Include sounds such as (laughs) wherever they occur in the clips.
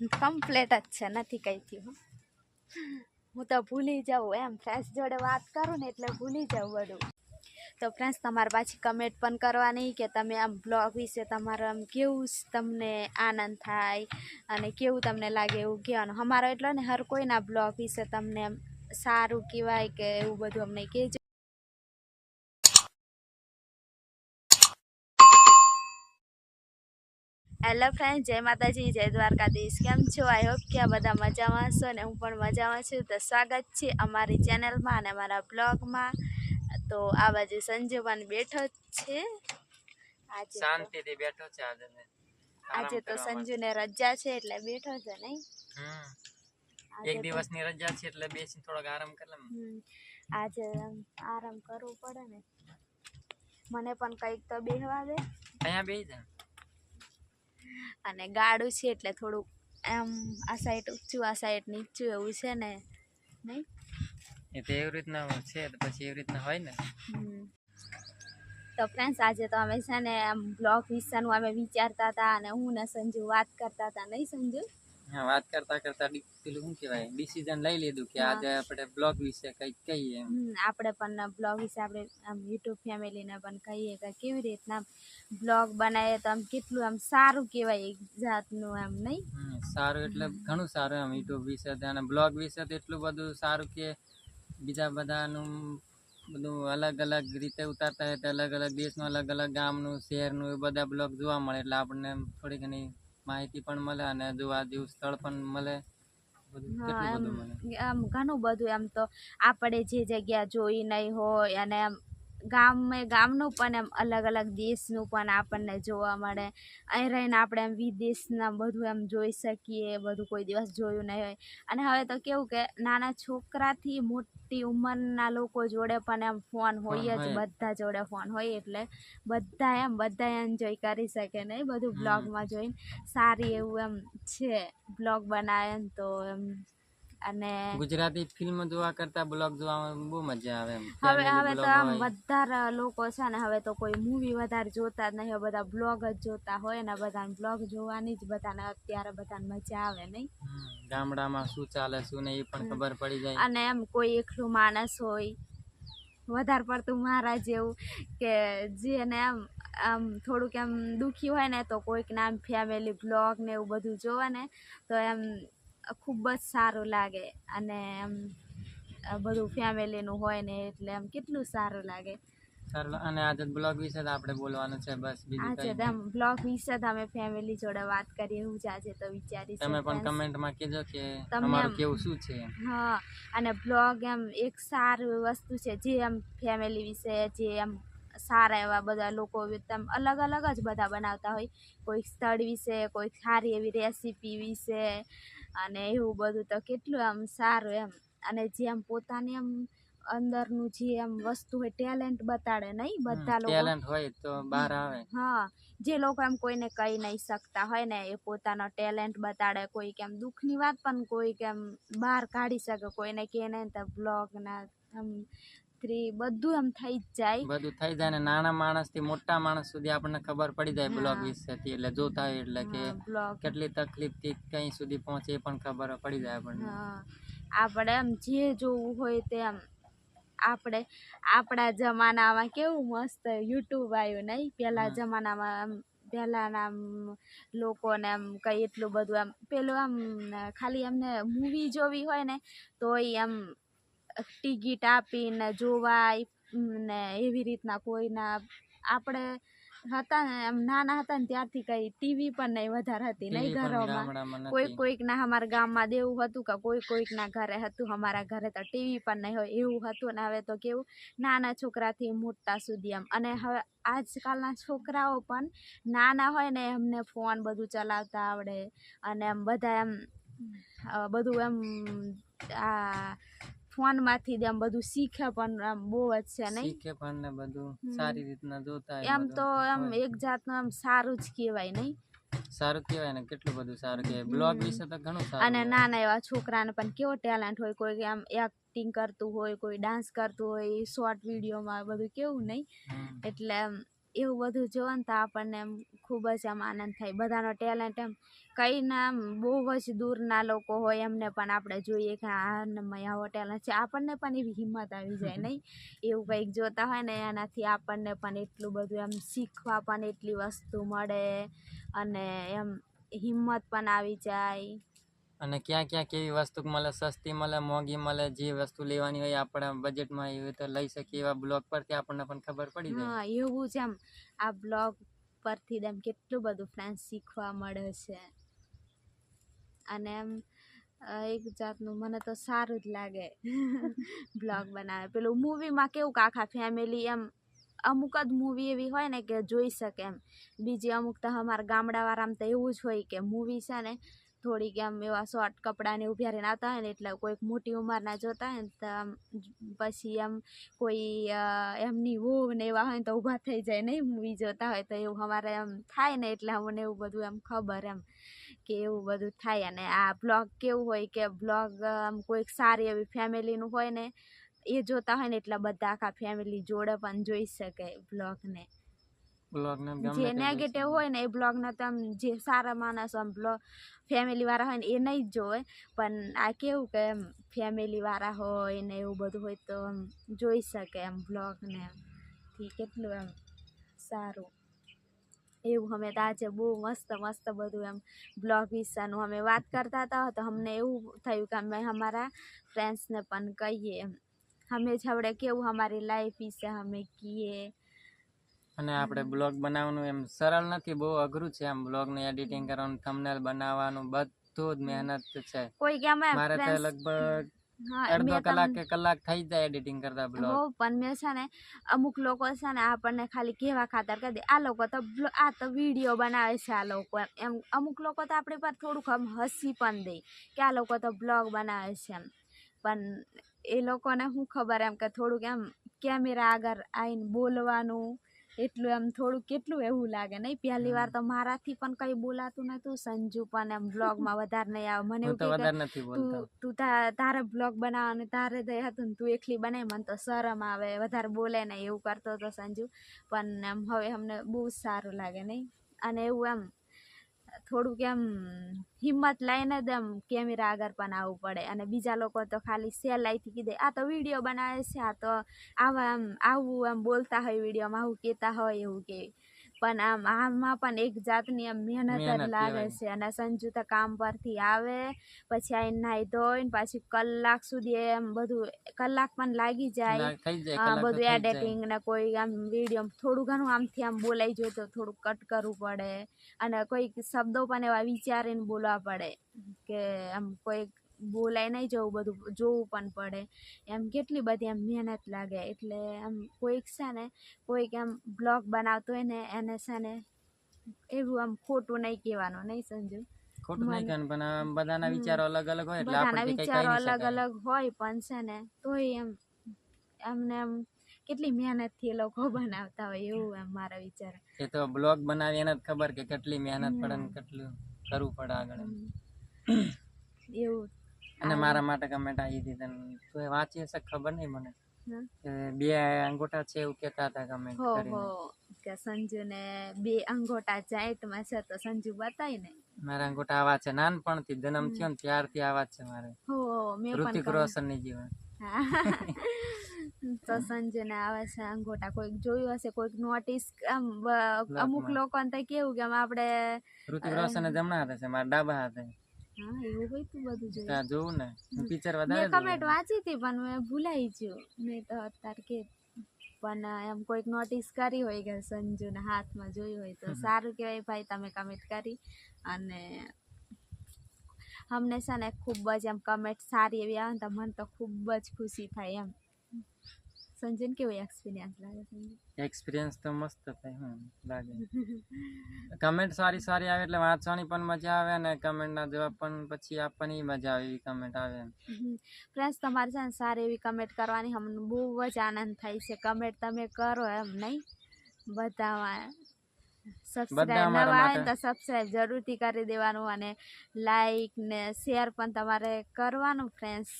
Complete જ છે, નથી કઈ થયું, હું. તો ભૂલી જાઉં, એમ ફ્રેન્ડ્સ જોડે વાત કરું ને એટલે ભૂલી જાઉં બધું તો ફ્રેન્ડ્સ તમારે પાછી કમેન્ટ પણ કરવાની કે તમે આમ બ્લોગ વિશે તમારે આમ કેવું તમને આનંદ થાય અને કેવું તમને લાગે એવું કહેવાનું. અમારો એટલો ને, હર કોઈના બ્લોગ વિશે તમને સારું કહેવાય કે એવું બધું અમને કહેજો. હેલો ફ્રેન્ડ જય માતાજી જય દ્વારકાધીશ. કેમ છો? આઈ હોપ કે આ બધા મજામાં છો ને હું પણ મજામાં છું. તો સ્વાગત છે અમારી ચેનલમાં અને અમારા બ્લોગમાં. તો આ બાજુ સંજુ પણ બેઠો છે. આજે તો- શાંતિથી બેઠો છે આજે. આજે તો સંજુને રજા છે એટલે બેઠો છે નહીં? એક દિવસની રજા છે એટલે બેસી થોડોક આરામ કરી લઉં. આજે આરામ કરવું પડે ને. મને પણ કંઈક તો બેહવા દે. અહીંયા બેસી જા. અને ગાડું છે એટલે થોડુંક એમ આ સાઈડ ઊંચું આ સાઈડ નીચું એવું છે ને નહીં? એ તો એવી રીતના છે તો પછી એવી રીતના હોય ને. તો ફ્રેન્ડ્સ આજે તો અમે છે ને આમ બ્લોગ વિશેનું અમે વિચારતા હતા અને હું ને સંજુ વાત કરતા હતા નહીં સંજુ? હા વાત કરતા કરતા પેલું શું કહેવાય? ડિસિઝન લઈ લીધું કે આજે આપણે બ્લોગ વિશે કંઈક કહીએ આપણે પણ બ્લોગ વિશે આપણે આમ યુટ્યુબ ફેમિલીને પણ કહીએ કે કેવી રીતના બ્લોગ બનાવીએ તો આમ કેટલું આમ સારું કહેવાય એક જાતનું આમ નહીં? સારું એટલે ઘણું સારું એમ યુટ્યુબ વિશે અને બ્લોગ વિશે તો એટલું બધું સારું કે બીજા બધાનું બધું અલગ અલગ રીતે ઉતારતા હોય તો અલગ અલગ દેશનું અલગ અલગ ગામનું શહેરનું એ બધા બ્લોગ જોવા મળે એટલે આપણને થોડી ઘણી માહિતી પણ મળે અને જોવા જેવું સ્થળ પણ મળે. આમ ઘણું બધું એમ તો આપણે જે જગ્યા જોઈ નહીં હોય અને એમ ગામે ગામનું પણ એમ અલગ અલગ દેશનું પણ આપણને જોવા મળે. અહીં રહીને આપણે એમ વિદેશના બધું એમ જોઈ શકીએ બધું કોઈ દિવસ જોયું નહીં હોય. અને હવે તો કેવું કે નાના છોકરાથી મોટી ઉંમરના લોકો જોડે પણ એમ ફોન હોય જ બધા જોડે ફોન હોય એટલે બધા એમ બધા એન્જોય કરી શકે નહીં બધું બ્લોગમાં જોઈને. સારી એવું એમ છે બ્લોગ બનાવે તો એમ અને ગુજરાતી ફિલ્મ જોવા કરતા બ્લોગ જોવામાં બહુ મજા આવે હવે હવે તો આમ વધારે બધા લોકો છે ને હવે તો કોઈ મૂવી વધારે જોતા જ નહીં બધા બ્લોગ જ જોતા હોય ને બધાને બ્લોગ જોવાની જ બધાને અત્યારે બધાને મજા આવે નહીં. ગામડામાં શું ચાલે શું નહીં એ પણ ખબર પડી જાય. અને એમ કોઈ એકલું માણસ હોય વધારે પડતું મારા જેવું કે જેને આમ આમ થોડુંક એમ દુઃખી હોય ને તો કોઈકના આમ ફેમિલી બ્લોગ ને એવું બધું જોવે ને તો એમ ખૂબ જ સારું લાગે અને એમ બધું ફેમિલીનું હોય ને એટલે એમ કેટલું સારું લાગે. અને આજે બ્લોગ વિશે આપણે બોલવાનું છે બસ બીજું આજે તો આમ બ્લોગ વિશે જ અમે ફેમિલી જોડે વાત કરીએ એવું જ આજે તો વિચારી તમે પણ કમેન્ટમાં કહેજો કે તમારું કેવું શું છે? હા અને બ્લોગ એમ એક સારું વસ્તુ છે જે એમ ફેમિલી વિશે જે એમ સારા એવા બધા લોકો એમ અલગ અલગ જ બધા બનાવતા હોય. કોઈક સ્થળ વિશે કોઈક સારી એવી રેસીપી વિશે અને એવું બધું તો કેટલું આમ સારું એમ. અને જે આમ પોતાની આમ અંદરનું જે આમ વસ્તુ હોય ટેલેન્ટ બતાડે નહીં બધા લોકો. ટેલેન્ટ હોય તો બહાર આવે. હા જે લોકો એમ કોઈને કહી નહીં શકતા હોય ને એ પોતાનો ટેલેન્ટ બતાડે. કોઈ કેમ દુઃખની વાત પણ કોઈ કેમ બહાર કાઢી શકે કોઈને કે નહીં તો બ્લોગના આમ થ્રી બધું એમ થઈ જ જાય. બધું થઈ જાય ને નાના માણસથી મોટા માણસ સુધી આપણને ખબર પડી જાય બ્લોગ વિશે એટલે જોતા હોય એટલે કે કેટલી તકલીફથી કઈ સુધી પહોંચે એ પણ ખબર પડી જાય આપણને. હા આપણે એમ જે જોવું હોય તે એમ આપણે આપણા જમાનામાં કેવું મસ્ત યુટ્યુબ આવ્યું નહીં પહેલા જમાનામાં આમ પહેલાંના આમ લોકોને આમ કંઈ એટલું બધું આમ પેલું આમ ખાલી એમને મૂવી જોવી હોય ને તોય આમ ટિકિટ આપીને જોવાય ને એવી રીતના કોઈના આપણે હતા ને એમ નાના હતા ને ત્યારથી કંઈ ટીવી પણ નહીં વધારે હતી નહીં ઘરોમાં કોઈ નથી. કોઈકના અમારા ગામમાં દેવું હતું કે કોઈ કોઈકના ઘરે હતું અમારા ઘરે તો ટીવી પણ નહીં હોય એવું હતું ને હવે તો કેવું નાના છોકરાથી મોટા સુધી એમ અને હવે આજકાલના છોકરાઓ પણ નાના હોય ને એમને ફોન બધું ચલાવતા આવડે અને એમ બધા એમ બધું એમ આ ફોનમાંથી જ એમ બધું શીખે પણ આમ બહુ જ છે નહીં? શીખે પણ ને બધું. સારી રીતના જોતા એમ તો એમ એક જાતનું આમ સારું જ કહેવાય નહીં? સારું કહેવાય ને કેટલું બધું સારું કહેવાય. બ્લોગ વિશે તો ઘણું સારું અને નાના એવા છોકરાને પણ કેવો ટેલેન્ટ હોય કોઈ આમ એક્ટિંગ કરતું હોય કોઈ ડાન્સ કરતું હોય શોર્ટ વિડીયોમાં બધું કેવું નહીં? એટલે એમ એવું બધું જોવો ને તો આપણને એમ ખૂબ જ આમ આનંદ થાય. બધાનો ટેલેન્ટ એમ કંઈના આમ બહુ જ દૂરના લોકો હોય એમને પણ આપણે જોઈએ કે આનામાં આવો ટેલેન્ટ છે. આપણને પણ એવી હિંમત આવી જાય નહીં? એવું કંઈક જોતા હોય ને એનાથી આપણને પણ એટલું બધું એમ શીખવા પણ એટલી વસ્તુ મળે અને એમ હિંમત પણ આવી જાય. અને ક્યાં ક્યાં કેવી વસ્તુ મળે, સસ્તી મળે, મોંઘી મળે, જે વસ્તુ લેવાની હોય આપણા બજેટમાં એવી તો લઈ શકીએ એવા બ્લોગ પરથી આપણને પણ ખબર પડી જાય. એવું જ એમ. આ બ્લોગ પરથી એમ કેટલું બધું ફ્રેન્ડ શીખવા મળે છે. અને એમ એક જાતનું મને તો સારું જ લાગે (laughs) બ્લોગ બનાવે. પેલું મૂવીમાં કેવું કે આખા ફેમિલી એમ, અમુક જ મૂવી એવી હોય ને કે જોઈ શકે એમ. બીજી અમુક તો અમારા ગામડાવાળામાં તો એવું જ હોય કે મૂવી છે ને થોડીક એમ એવા શોર્ટ કપડાને એવું રહીને આવતા હોય ને એટલે કોઈક મોટી ઉંમરના જોતા હોય ને તો આમ પછી એમ કોઈ એમની વહુ ને એવા હોય ને તો ઊભા થઈ જાય નહીં મૂવી જોતા હોય તો એવું અમારે એમ થાય ને એટલે અમને એવું બધું એમ ખબર એમ કે એવું બધું થાય અને આ બ્લોગ કેવું હોય કે બ્લોગ આમ કોઈક સારી એવી ફેમિલીનું હોય ને એ જોતા હોય ને એટલે બધા આખા ફેમિલી જોડે પણ જોઈ શકે બ્લોગને જે નેગેટિવ હોય ને એ બ્લોગને તો આમ જે સારા માણસ આમ બ્લોગ ફેમિલીવાળા હોય ને એ નહીં જ જોવે. પણ આ કેવું કે એમ ફેમિલીવાળા હોય ને એવું બધું હોય તો આમ જોઈ શકે એમ બ્લોગને એમથી કેટલું એમ સારું. એવું અમે તો આજે બહુ મસ્ત મસ્ત બધું એમ બ્લોગ વિશેનું અમે વાત કરતા હતા તો અમને એવું થયું કે અમે અમારા ફ્રેન્ડ્સને પણ કહીએ એમ. અમે જ હવડે કેવું અમારી લાઈફ વિશે અમે કહીએ. અને આપણે બ્લોગ બનાવવાનું એમ સરળ નથી બહુ અઘરું છે આમ બ્લોગનું એડિટિંગ કરવાનું થંબનેલ બનાવવાનું બધું જ મહેનત છે. કોઈ કે અમે મારે તો લગભગ અડધો કલાક કે કલાક થઈ જાય એડિટિંગ કરતા બ્લોગ. હો પણ મેં છે ને અમુક લોકો છે ને આપણને ખાલી કેવા ખાતર કરી દે. આ લોકો તો આ તો વીડિયો બનાવે છે આ લોકો એમ. એમ અમુક લોકો તો આપણી પર થોડુંક આમ હસી પણ દે કે આ લોકો તો બ્લોગ બનાવે છે એમ. પણ એ લોકોને શું ખબર એમ કે થોડુંક એમ કેમેરા આગળ આવીને બોલવાનું એટલું એમ થોડું કેટલું એવું લાગે? નહીં પહેલી વાર તો મારાથી પણ કઈ બોલાતું નતું સંજુ પણ એમ બ્લોગમાં વધારે નહીં આવે. મને એવું કે તું તું તારે બ્લોગ બનાવવાનું તારે દે હતું ને તું એકલી બનાવી મને તો શરમ આવે. વધારે બોલે નહીં. એવું કરતો હતો સંજુ. પણ એમ હવે અમને બહુ જ સારું લાગે નહીં? અને એવું એમ થોડુંક એમ હિંમત લઈને જ એમ કેમેરા આગળ પણ આવવું પડે. અને બીજા લોકો તો ખાલી સહેલાઈથી કીધે, આ તો વીડિયો બનાવે છે, આ તો આવા આમ આવું એમ બોલતા હોય વિડીયોમાં, આવું કહેતા હોય એવું કે પણ આમ આમાં પણ એક જાતની આમ મહેનત જ લાગે છે અને સંજુ તો કામ પરથી આવે પછી આઈને નાઈ ધોઈને પાછી કલાક સુધી એમ બધું કલાક પણ લાગી જાય. બધું એડિટિંગ ને કોઈ આમ વીડિયો થોડું ઘણું આમથી આમ બોલાઈ જોઈએ તો થોડુંક કટ કરવું પડે. અને કોઈક શબ્દો પણ એવા વિચારીને બોલવા પડે કે આમ કોઈક બોલાય નહીં જવું બધું જોવું પણ પડે. એમ કેટલી બધી એમ મહેનત લાગે. એટલે આમ કોઈક છે ને કોઈક એમ બ્લોગ બનાવતો હોય ને એને છે ને એવું આમ ખોટું નહીં કહેવાનું નહીં સમજુ ખોટું નહીં કહેવાનું પણ આમ બધાના વિચારો અલગ અલગ હોય એટલે બધાના વિચારો અલગ અલગ હોય પણ છે ને તોય એમ એમને એમ કેટલી મહેનતથી એ લોકો બનાવતા હોય એવું એમ મારા વિચાર. એ તો બ્લોગ બનાવી એને ખબર કે કેટલી મહેનત પડે ને કેટલું કરવું પડે આગળ એવું. અને મારા માટે કમેન્ટ આવી હતી તને તું વાંચી હશે ખબર નહીં મને. બે અંગૂઠા છે એવું કહેતા હતા કમેન્ટ કરીને. કે સંજુને બે અંગોટા જાઈટમાં છે તો સંજુ બતાય ને. મારા અંગૂઠા આવા છે. નાનપણથી જન્મ હમ. થયો ને ત્યારથી આવા જ છે મારે. હો મેં પણ ઋતિક રોશનની જીવન. તો સંજુને આવે છે અંગોટા. કોઈક જોયું હશે કોઈક નોટિસ આમ અમુક. લોકોને તો કેવું કે આમ આપણે ઋતિક રોશન જમણા હાથે છે મારા ડાબા હાથે. હા એવું હોય તું બધું જોવું ને હું પિક્ચર મેં કમેન્ટ વાંચી હતી પણ મેં ભૂલાઈ ગયું. નહીં તો અત્યારે કે પણ એમ કોઈક નોટિસ કરી હોય કે સંજુના હાથમાં જોયું હોય તો સારું કહેવાય ભાઈ તમે કમેન્ટ કરી. અને અમને છે ને ખૂબ જ એમ કમેન્ટ સારી એવી આવે ને તો મને તો ખૂબ જ ખુશી થાય એમ. સંજુને કેવો એક્સપિરિયન્સ લાગે સંજુ એક્સપિરિયન્સ તો મસ્ત થાય હમ લાગે કમેન્ટ સારી સારી આવે એટલે વાંચવાની પણ મજા આવે અને કમેન્ટના જવાબ પણ પછી આપવાની મજા આવે એવી કમેન્ટ આવે. ફ્રેન્ડ્સ તમારે છે ને સારી એવી કમેન્ટ કરવાની અમને બહુ જ આનંદ થાય છે. કમેન્ટ તમે કરો એમ નહીં. બધામાં સબસ્ક્રાઇબ અમારા નવા આવે તો સબસ્ક્રાઇબ જરૂરથી કરી દેવાનું અને લાઈક ને શેર પણ તમારે કરવાનું ફ્રેન્ડ્સ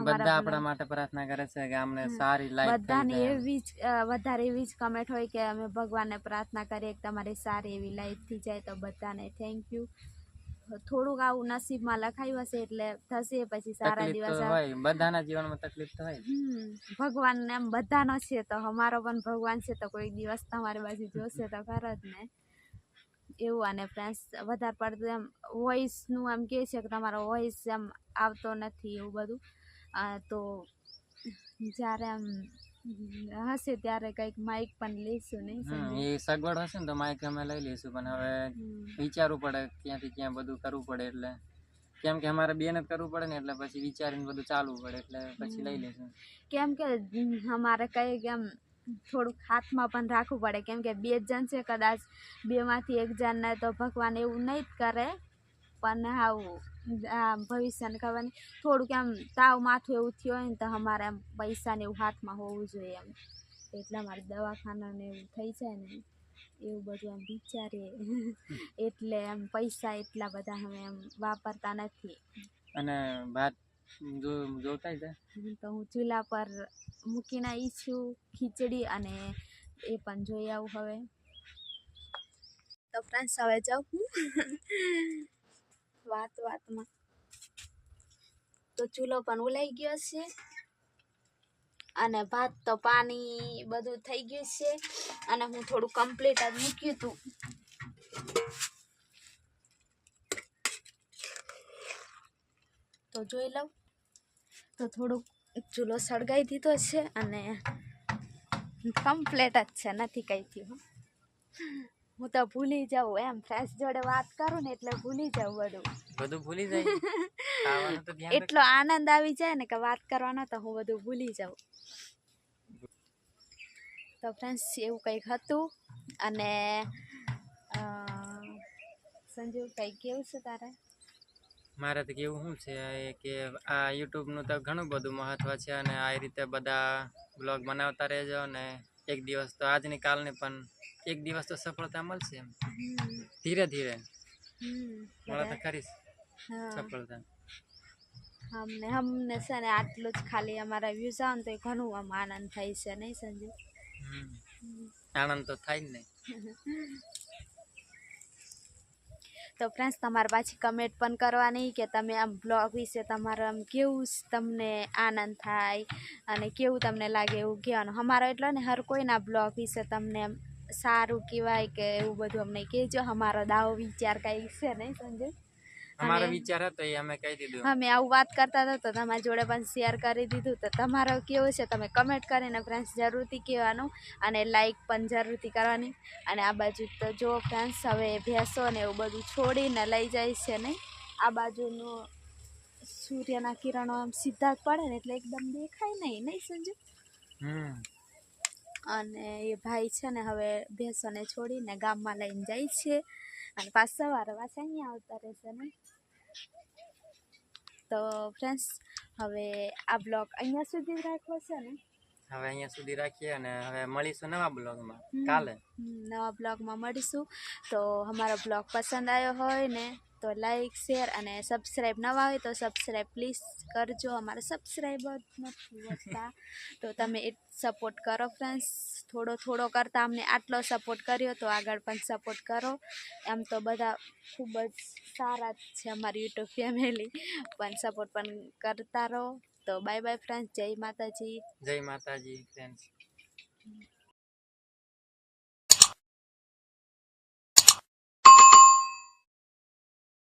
બધા આપણા માટે પ્રાર્થના કરે છે કે અમને સારી લાઈક બધાની એવી જ વધારે એવી જ કમેન્ટ હોય કે અમે ભગવાનને પ્રાર્થના કરીએ કે તમારી સારી એવી લાઈફ થઈ જાય તો બધાને થેન્ક યુ થોડુંક આવું નસીબમાં લખાયું હશે એટલે થશે પછી સારા દિવસ. હોય બધાના જીવનમાં તકલીફ તો હોય ભગવાન એમ બધાનો છે તો અમારો પણ ભગવાન છે તો કોઈ દિવસ તમારી બાજુ જોશે તો ખરો જ ને એવું અને ફ્રેન્ડ્સ વધારે પડતું એમ વોઇસનું એમ કહે છે કે તમારો વોઇસ એમ આવતો નથી એવું બધું તો જ્યારે આમ હશે ત્યારે કંઈક માઇક પણ લઈશું નહીં એ સગવડ હશે ને તો માઇક અમે લઈ લઈશું પણ હવે વિચારવું પડે ક્યાંથી ક્યાં બધું કરવું પડે એટલે. કેમ કે અમારે બેન જ કરવું પડે ને એટલે પછી વિચારીને બધું ચાલવું પડે એટલે પછી લઈ લઈશું. કેમ કે અમારે કંઈક એમ થોડુંક હાથમાં પણ રાખવું પડે કેમ કે બે જણ છે કદાચ બેમાંથી એક જણને તો ભગવાન એવું નહીં જ કરે પણ આવું ભવિષ્યને ખબર. થોડુંક એમ તાવ માથું એવું થયું હોય ને તો અમારે એમ પૈસાને એવું હાથમાં હોવું જોઈએ એમ. એટલે અમારે દવાખાનાને એવું થઈ જાય ને એવું બધું એમ વિચારીએ. એટલે એમ પૈસા એટલા બધા અમે એમ વાપરતા નથી. અને ભાત જો જોતા છે? તો હું ચૂલા પર મૂકીને આવી છું ખીચડી અને એ પણ જોઈ આવું હવે. તો ફ્રેન્ડ્સ હવે જાઉં. હું વાત વાતમાં. તો ચૂલો પણ ઉલાઈ ગયો છે. અને ભાત તો પાણી બધું થઈ ગયું છે. અને હું થોડું કમ્પ્લીટ જ મૂક્યું હતું. તો જોઈ લઉં. તો થોડુંક ચૂલો સળગાવી દીધો છે અને કમ્પ્લેટ જ છે. નથી કંઈ થયું. હું તો ભૂલી જાઉં એમ ફ્રેશ જોડે વાત કરું ને એટલે ભૂલી જાઉં બધું. બધું ભૂલી જાય? (laughs) એટલો આનંદ આવી જાય ને કે વાત કરવાનો તો હું બધું ભૂલી જાઉં. તો ફ્રેન્ડ્સ એવું કંઈક હતું? અને અ, સંજુ કંઈક કેવું છે તારે? મારે તો કેવું શું છે કે આ યુટ્યુબનું તો ઘણું બધું મહત્વ છે અને આ રીતે બધા બ્લોગ બનાવતા રહેજો અને એક દિવસ તો આજની કાલની પણ એક દિવસ તો સફળતા મળશે એમ. ધીરે ધીરે. મળે તો ખરી સફળતા. અમને અમને છે ને આટલું જ ખાલી અમારા વ્યૂઝ આવે ને તો ઘણું આમ આનંદ થાય છે નહીં સંજય આનંદ તો થાય જ ને (laughs) તો ફ્રેન્ડ્સ તમારે પાછી કમેન્ટ પણ કરવાની કે તમે આમ બ્લોગ વિશે તમારું આમ કેવું તમને આનંદ થાય અને કેવું તમને લાગે એવું કહેવાનું. અમારો એટલો ને હર કોઈના બ્લોગ વિશે તમને સારું કહેવાય કે એવું બધું અમને કહેજો. અમારો દાવો વિચાર કાંઈ છે નહીં, સંજય? અમારો વિચાર હતો એ અમે કહી દીધું. અમે આવું વાત કરતા હતા તો તમારી જોડે પણ શેર કરી દીધું. તો તમારો કેવું છે? તમે કમેન્ટ કરીને ફ્રેન્ડ્સ જરૂરથી કહેવાનું અને લાઈક પણ જરૂરથી કરવાની. અને આ બાજુ તો જો ફ્રેન્ડ્સ હવે ભેંસો ને એવું બધું છોડીને લઈ જાય છે નહીં આ બાજુનું સૂર્યના કિરણો આમ સીધા જ પડે ને એટલે એકદમ દેખાય નહીં નહીં સંજુ? હમ. અને એ ભાઈ છે ને હવે ભેંસોને છોડીને ગામમાં લઈને જાય છે. અને પાછા સવારે પાછા અહીંયા આવતા રહેશે ને. તો ફ્રેન્ડ્સ હવે આ બ્લોગ અહીંયા સુધી રાખવો છે ને? હવે અહીંયા સુધી રાખીએ અને હવે મળીશું નવા બ્લોગમાં. કાલે. નવા બ્લોગમાં મળીશું. તો અમારો બ્લોગ પસંદ આવ્યો હોય ને તો લાઈક શેર અને સબસ્ક્રાઈબ નવા હોય તો સબસ્ક્રાઈબ પ્લીઝ કરજો. અમારે સબસ્ક્રાઈબર નથી હોતા. તો તમે એ સપોર્ટ કરો ફ્રેન્ડ્સ થોડો થોડો કરતાં અમને આટલો સપોર્ટ કર્યો તો આગળ પણ સપોર્ટ કરો. એમ તો બધા ખૂબ જ સારા જ છે અમારી યુટ્યુબ ફેમિલી પણ સપોર્ટ પણ કરતા રહો. તો બાય બાય ફ્રેન્ડ્સ જય માતાજી. જય માતાજી ફ્રેન્ડ્સ